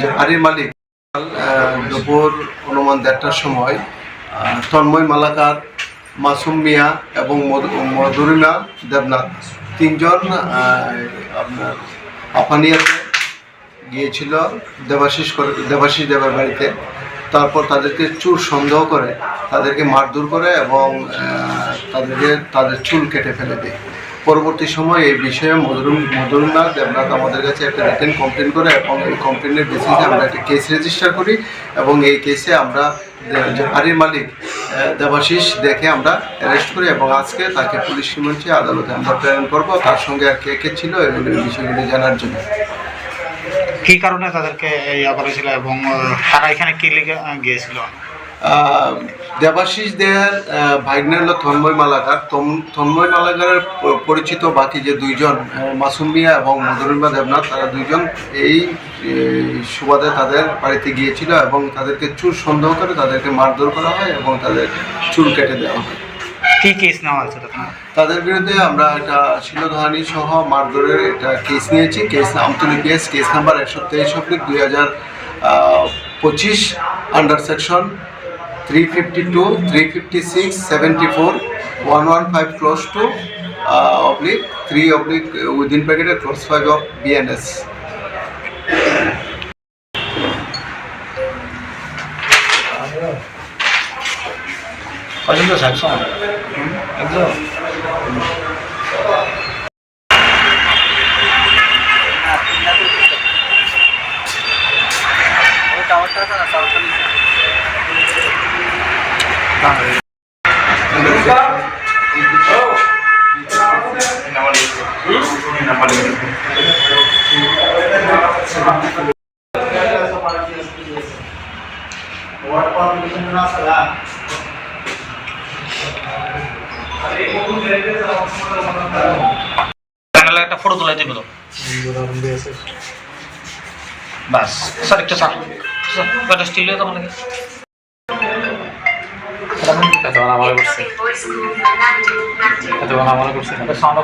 যে বাড়ির মালিক দুপুর অনুমান দেড়টার সময় তন্ময় মালাকার, মাসুম মিয়া এবং মধু- মধুরিমা দেবনাথ। তিনজন আপনার আফানিয়াতে গিয়েছিল দেবাশিস করে, দেবাশিস দেবের বাড়িতে। তারপর তাদেরকে চুল সন্দেহ করে, তাদেরকে মারধর করে এবং তাদেরকে, তাদের চুল কেটে ফেলে দেয়। পরবর্তী সময় এই বিষয়ে মধুরম মধুরমা দেবনাথ আমাদের কাছে একটা রিটেন কমপ্লেন করে এবং এই কমপ্লেনের বেসিসে আমরা একটা কেস রেজিস্টার করি এবং এই কেসে আমরা বাড়ির মালিক দেবাশিস দেখে আমরা অ্যারেস্ট করি এবং আজকে তাকে পুলিশ রিমান্ডে আদালতে আমরা প্রেরণ করব। তার সঙ্গে আর কে কে ছিল এগুলো বিষয়গুলি জানার জন্য। কি কারণে তাদেরকে ইয়া করেছিল এবং তারা এখানে কি আহ, গিয়েছিল? দেবাশিস দেয়ার ভাগ্নের হলো তন্ময় মালাকার। তন্ময় মালাকারের পরিচিত বাকি যে দুইজন মাসুম মিয়া এবং মধুরিমা দেবনাথ তারা দুইজন এই সুবাদে তাদের বাড়িতে গিয়েছিল এবং তাদেরকে চুল সন্দেহ করে তাদেরকে মারধর করা হয় এবং তাদের চুল কেটে দেওয়া হয়। কি কেস নেওয়া হয়েছে তাদের বিরুদ্ধে আমরা একটা শিলধানি সহ মারধরের একটা কেস নিয়েছি। Case Amtali case case number একশো তেইশ অব্লিক দুই হাজার পঁচিশ under section three fifty two three fifty six seventy four one one five clause two oblique three oblique within প্যাকেটে ক্লোজ ফাইভ অফ বিএনএস কজন তো একশো একজন চ্যানেলে একটা ফটো তোলাই দিবি তো বাস স্যার একটা স্যার কটা স্টিল তো লাগে এতক্ষণ আমারও করছে এতক্ষণ আমারও করছে সাউন্ড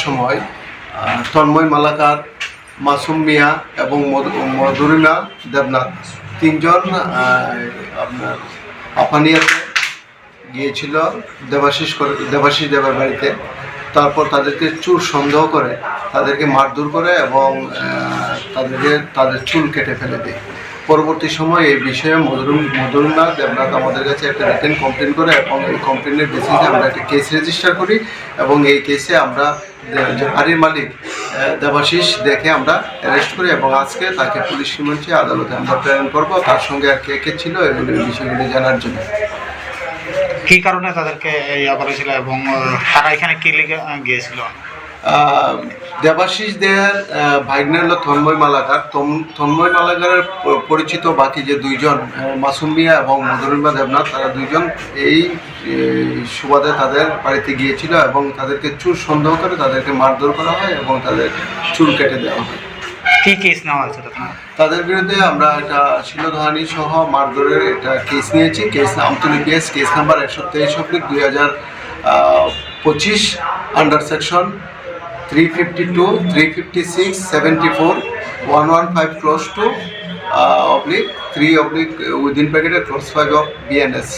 সময় তন্ময় মালাকার, মাসুম মিয়া এবং মধু- মধুরিমা দেবনাথ। তিনজন আপনার আফানিয়াতে গিয়েছিল দেবাশিস করে, দেবাশিস দেবের বাড়িতে। তারপর তাদেরকে চুল সন্দেহ করে, তাদেরকে মারধর করে এবং তাদেরকে, তাদের চুল কেটে ফেলে দেয়। পরবর্তী সময় এই বিষয়ে মধুরম মধুরমা দেবনাথ আমাদের কাছে একটা রিটেন কমপ্লেন করে এবং এই কমপ্লেনের বেসিসে আমরা একটা কেস রেজিস্টার করি এবং এই কেসে আমরা বাড়ির মালিক দেবাশিস দেখে আমরা অ্যারেস্ট করি এবং আজকে তাকে পুলিশ রিমান্ডে আদালতে আমরা প্রেরণ করব। তার সঙ্গে আর কে কে ছিল এগুলো বিষয়গুলি জানার জন্য। কি কারণে তাদেরকে ইয়া করেছিল এবং তারা এখানে কি আহ, গিয়েছিল? দেবাশিস দেয়ার ভাগ্নের হলো তন্ময় মালাকার। তন্ময় মালাকারের পরিচিত বাকি যে দুইজন মাসুম মিয়া এবং মধুরিমা দেবনাথ তারা দুইজন এই সুবাদে তাদের বাড়িতে গিয়েছিল এবং তাদেরকে চুর সন্দেহ করে তাদেরকে মারধর করা হয় এবং তাদের চুল কেটে দেওয়া হয়। কি কেস নেওয়া হয়েছে তাদের বিরুদ্ধে আমরা একটা শিলধানি সহ মারধরের একটা কেস নিয়েছি। Case Amtali case case number একশো তেইশ অব্লিক দুই হাজার পঁচিশ under section three fifty two three fifty six seventy four one one five clause two oblique three oblique within প্যাকেটের ক্লোজ ফাইভ অফ বিএনএস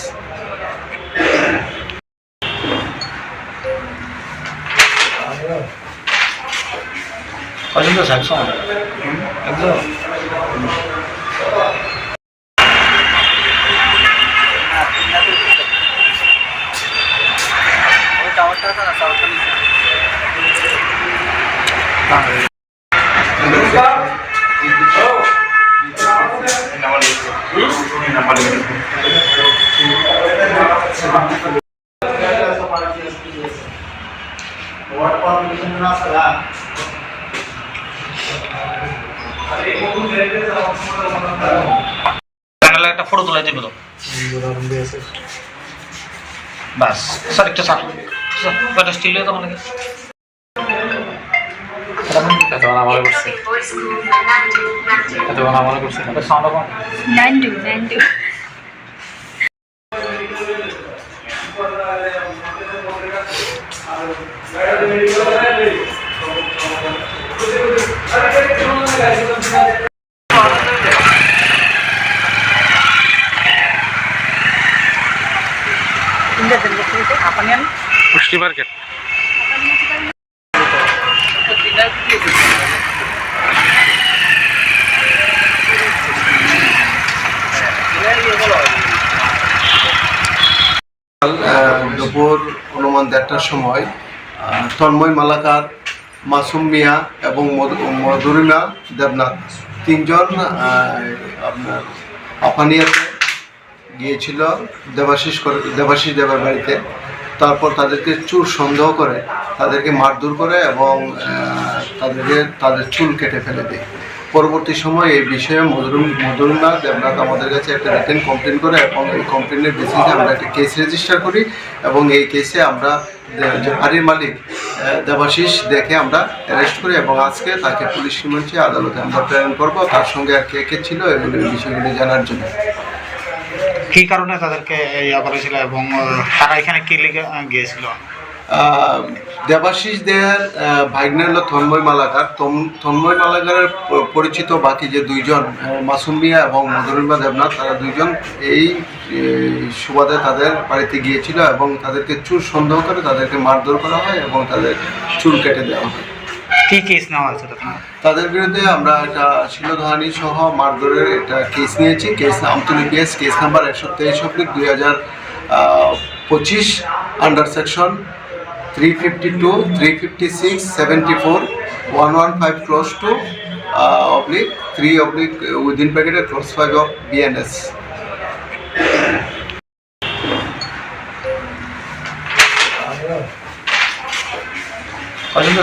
কজন তো একশো একজন একটা ফটো তুলে দিবে তো। বাস স্যার একটু স্যার। কয়টা স্টিল তো মানে এতক্ষণ আমার করছে। টু নাইন করছে। পুষ্টি মার্কেট। দুপুর অনুমান দেড়টার সময় তন্ময় মালাকার মাসুম মিয়া এবং মধু- মধুরিমা দেবনাথ তিনজন আপনার আফানিয়াতে গিয়েছিল দেবাশিস করে- দেবাশিস দেবের বাড়িতে। তারপর তাদেরকে চুল সন্দেহ করে, তাদেরকে মারধর করে এবং তাদেরকে তাদের চুল কেটে ফেলে দেয়। পরবর্তী সময় এই বিষয়ে মধুরুম মধুরুমা দেবনাথ আমাদের কাছে একটা রিটেন কমপ্লেন করে এবং এই কমপ্লেনের বেসিসে আমরা একটা কেস রেজিস্টার করি এবং এই কেসে আমরা যে বাড়ির মালিক দেবাশিস দেখে আমরা অ্যারেস্ট করি এবং আজকে তাকে পুলিশ রিমান্ডে আদালতে আমরা প্রেরণ করব। তার সঙ্গে আর কে কে ছিল এগুলো বিষয়গুলি জানার জন্য। কি কারণে তাদেরকে ইয়া করেছিল এবং তারা এখানে কি আহ, গিয়েছিল? দেবাশিস দেয়ার আহ, ভাগ্নে হলো তন্ময় মালাকার। তন্ময় মালাকারের পরিচিত বাকি যে দুইজন আহ, মাসুম মিয়া এবং মধুরিমা দেবনাথ তারা দুইজন এই সুবাদে তাদের বাড়িতে গিয়েছিল এবং তাদেরকে চুর সন্দেহ করে তাদেরকে মারধর করা হয় এবং তাদের চুল কেটে দেওয়া হয়। কি কেস নেওয়া হয়েছে তাদের বিরুদ্ধে আমরা একটা শিলধানি সহ মারধরের একটা কেস নিয়েছি। Case Amtali PS case number একশো তেইশ অব্লিক দুই হাজার পঁচিশ under section three fifty two three fifty six seventy four one one five clause two oblique three oblique within প্যাকেটের ক্লোজ ফাইভ অফ বিএনএস কজন তো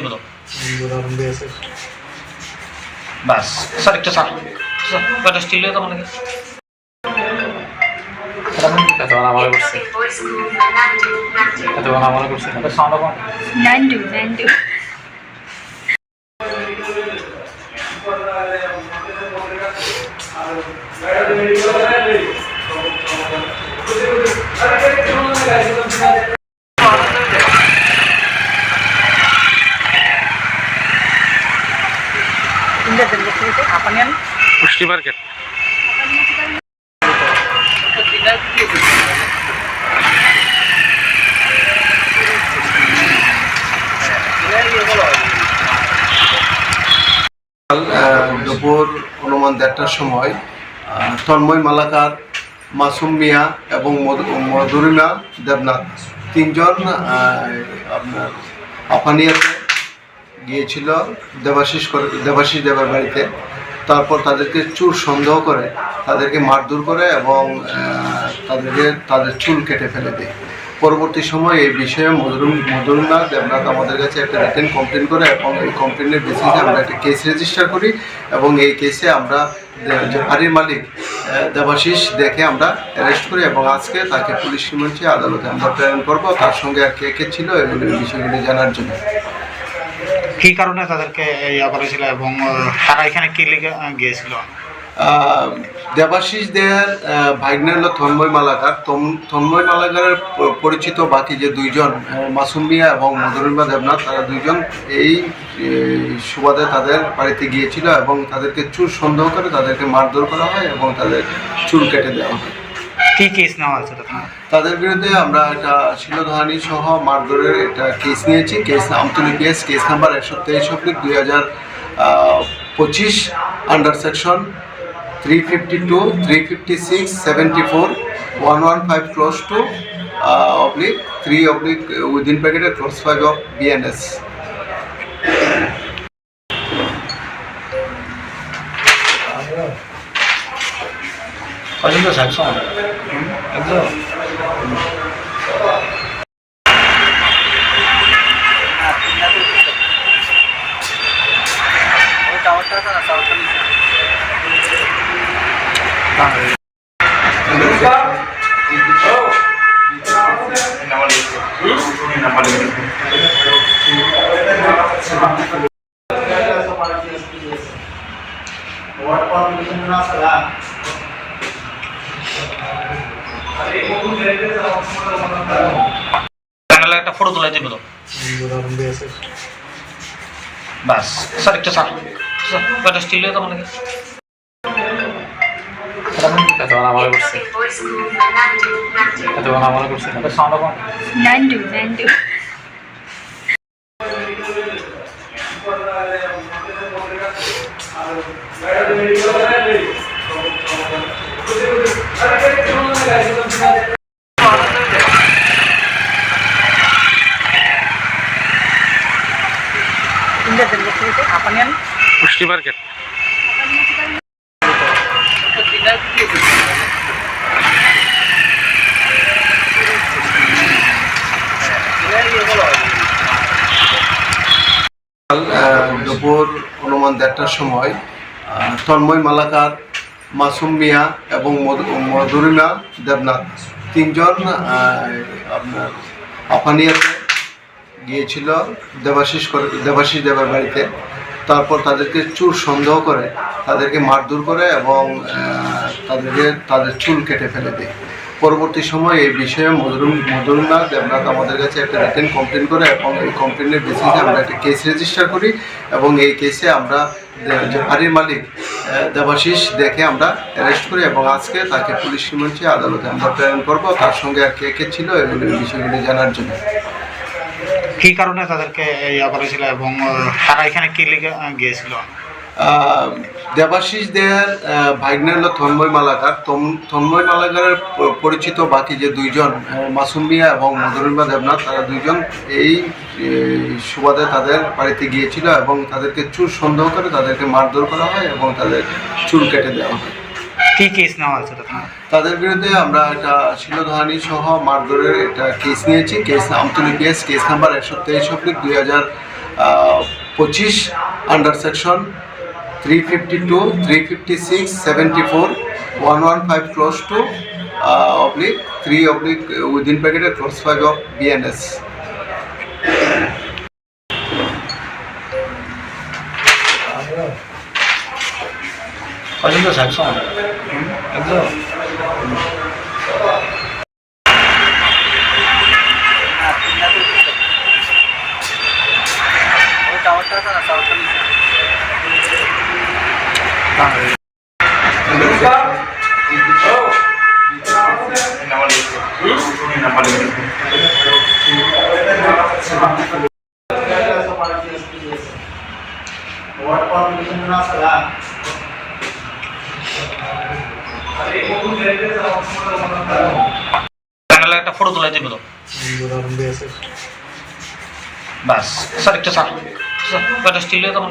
দিবে তো বাস স্যার একটু স্যার কয়টা স্টিল তো মানে এতক্ষণ আমার করছে এতক্ষণ আমার করছে সাউন্ড নাইন টু নাইন পুষ্টি দুপুর অনুমান দেড়টার সময় তন্ময় মালাকার, মাসুম মিয়া এবং মধু- মধুরিমা দেবনাথ তিনজন আপনার আফানিয়াতে গিয়েছিল দেবাশিস করে- দেবাশিস দেবের বাড়িতে। তারপর তাদেরকে চুল সন্দেহ করে, তাদেরকে মারধর করে এবং তাদেরকে, তাদের চুল কেটে ফেলে দেয়। পরবর্তী সময় এই বিষয়ে মধুরুম মধুরুমা দেবনাথ আমাদের কাছে একটা রিটেন কমপ্লেন করে এবং এই কমপ্লেনের বেসিসে আমরা একটা কেস রেজিস্টার করি এবং এই কেসে আমরা যে বাড়ির মালিক দেবাশিস দেখে আমরা অ্যারেস্ট করি এবং আজকে তাকে পুলিশ রিমান্ডে আদালতে আমরা প্রেরণ করব। তার সঙ্গে আর কে কে ছিল এগুলো এই বিষয়গুলি জানার জন্য। কি কারণে তাদেরকে ইয়া করেছিল এবং তারা এখানে কি আহ, গিয়েছিল? দেবাশিস দেয়ার ভাগ্নে হলো তন্ময় মালাকার। তন্ময় মালাকারের পরিচিত বাকি যে দুইজন আহ, মাসুম মিয়া এবং মধুরিমা দেবনাথ তারা দুইজন এই সুবাদে তাদের বাড়িতে গিয়েছিল এবং তাদেরকে চুল সন্দেহ করে তাদেরকে মারধর করা হয় এবং তাদের চুল কেটে দেওয়া হয়। কি কেস নেওয়া হয়েছে তাদের বিরুদ্ধে আমরা একটা শিলধানি সহ মারধরের একটা কেস নিয়েছি। Case Amtali case case number একশো তেইশ অব্লিক দুই হাজার পঁচিশ under section three fifty two three fifty six seventy four one one five clause two oblique three oblique within প্যাকেটের ক্লোজ ফাইভ অফ বিএনএস কজন তো একদম প্যানেলে একটা ফটো তোলা যাবে তো বাস স্যার একটু স্যার স্টিল হয়ে তোমার এতক্ষণ আমার করছে? এতক্ষণ আমার করছে? Sound Nandu, Nandu. পুষ্টি দুপুর অনুমান দেড়টার সময় তন্ময় মালাকার, মাসুম মিয়া এবং মধু- মধুরিমা দেবনাথ তিনজন আপনার আফানিয়াতে গিয়েছিল, দেবাশিস করে, দেবাশিস দেবের বাড়িতে। তারপর তাদেরকে চুল সন্দেহ করে, তাদেরকে মারধর করে এবং তাদেরকে, তাদের চুল কেটে ফেলে দেয়। পরবর্তী সময় এই বিষয়ে মধুরম মধুরমা দেবনাথ আমাদের কাছে একটা রিটেন কমপ্লেন করে এবং এই কমপ্লেনের বেসিসে আমরা একটা কেস রেজিস্টার করি এবং এই কেসে আমরা যে বাড়ির মালিক দেবাশিস দেখে আমরা অ্যারেস্ট করি এবং আজকে তাকে পুলিশ রিমান্ডে আদালতে আমরা প্রেরণ করব। তার সঙ্গে আর কে কে ছিল এগুলো বিষয়গুলি জানার জন্য। কি কারণে তাদেরকে ইয়া করেছিল এবং তারা এখানে কি আহ, গিয়েছিল? দেবাশিস দেয়ার ভাগ্নে হলো তন্ময় মালাকার। তন্ময় মালাকারের পরিচিত বাকি যে দুইজন আহ, মাসুম মিয়া এবং মধুরিমা দেবনাথ তারা দুইজন এই সুবাদে তাদের বাড়িতে গিয়েছিল এবং তাদেরকে চুল সন্দেহ করে তাদেরকে মারধর করা হয় এবং তাদের চুল কেটে দেওয়া হয়। কি কেস নেওয়া হয়েছে তাদের বিরুদ্ধে আমরা একটা শিলধানি সহ মারধরের একটা কেস নিয়েছি। Case Amtali case case number একশো তেইশ অব্লিক দুই হাজার পঁচিশ under section three fifty two three fifty six seventy four one one five clause two oblique three oblique within প্যাকেটের ক্লোজ ফাইভ অফ বিএনএস কজন তো সাহেব শোন একটা ফটো তোলা যাবে তো। বাস স্যার একটু স্যার স্টিল হয়ে তোমার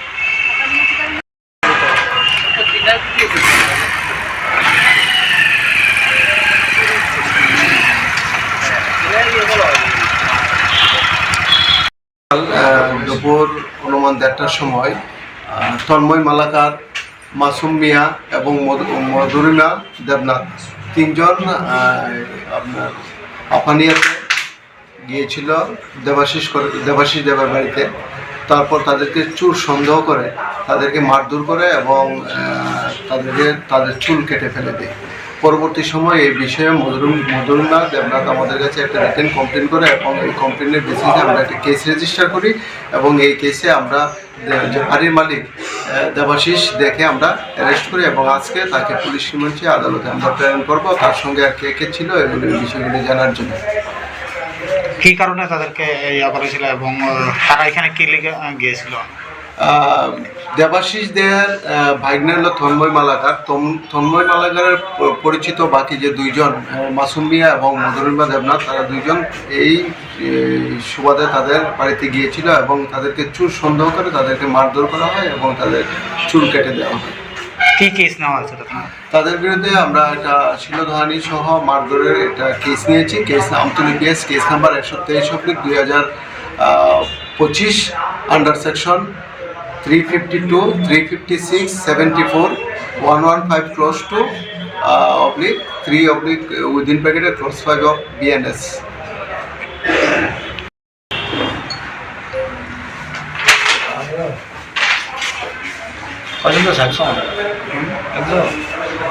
দুপুর অনুমান দেড়টার সময় তন্ময় মালাকার, মাসুম মিয়া এবং মধু- মধুরিমা দেবনাথ তিনজন আপনার আপানিয়াতে গিয়েছিল দেবাশিস করে, দেবাশিস দেবের বাড়িতে। তারপর তাদেরকে চুল সন্দেহ করে, তাদেরকে মারধর করে এবং তাদেরকে, তাদের চুল কেটে ফেলে দেয়। পরবর্তী সময় এই বিষয়ে মধুরুম মধুরুমনাথ দেবনাথ আমাদের কাছে একটা রিটেন কমপ্লেন করে এবং এই কমপ্লেনের বেসিসে আমরা একটা কেস রেজিস্টার করি এবং এই কেসে আমরা বাড়ির মালিক দেবাশিস দেখে আমরা অ্যারেস্ট করি এবং আজকে তাকে পুলিশ রিমান্ডে আদালতে আমরা প্রেরণ করব। তার সঙ্গে আর কে কে ছিল এগুলো বিষয়গুলি জানার জন্য। কি কারণে তাদেরকে ইয়া করেছিল এবং তারা এখানে কি আহ, গিয়েছিল? দেবাশিস দেয়ার ভাগ্নে হলো তন্ময় মালাকার। তন্ময় মালাকারের পরিচিত বাকি যে দুইজন মাসুম মিয়া এবং মধুরিমা দেবনাথ তারা দুইজন এই সুবাদে তাদের বাড়িতে গিয়েছিল এবং তাদেরকে চুল সন্দেহ করে তাদেরকে মারধর করা হয় এবং তাদের চুল কেটে দেওয়া হয়। কি কেস নেওয়া হয়েছে তাদের বিরুদ্ধে আমরা একটা শিলধানি সহ মারধরের একটা কেস নিয়েছি। Case Amtali case case number একশো তেইশ অব্লিক দুই হাজার পঁচিশ under section three fifty two three fifty six seventy four one one five clause two oblique three oblique within প্যাকেটের ক্লোজ ফাইভ অফ বিএনএস কজন তো সাকশন একজন